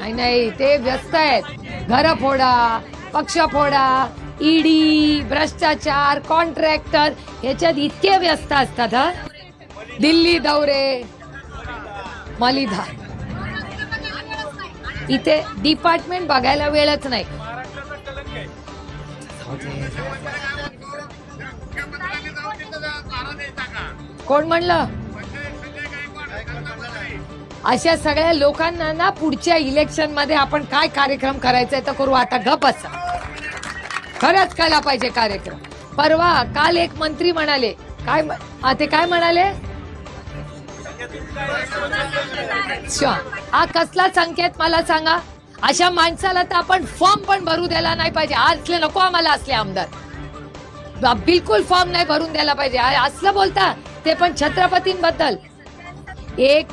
नाही नाही ते व्यस्त आहेत. घर फोडा पक्ष फोडा ईडी भ्रष्टाचार कॉन्ट्रॅक्टर ह्याच्यात इतके व्यस्त असतात हा? दिल्ली दौरे मलिदा. इथे डिपार्टमेंट बघायला वेळच नाही. कोण म्हणलं? अशा सगळ्या लोकांना ना पुढच्या इलेक्शनमध्ये आपण काय कार्यक्रम करायचा तर करू. आता गप असा खरंच केला पाहिजे कार्यक्रम. परवा काल एक मंत्री म्हणाले काय ते काय म्हणाले? अच्छा. हा कसला संकेत मला सांगा. अशा माणसाला तर आपण फॉर्म पण भरू द्यायला नाही पाहिजे. असले नको आम्हाला असले आमदार. बिलकुल फॉर्म नाही भरून द्यायला पाहिजे. असलं बोलता ते पण छत्रपतींबद्दल. एक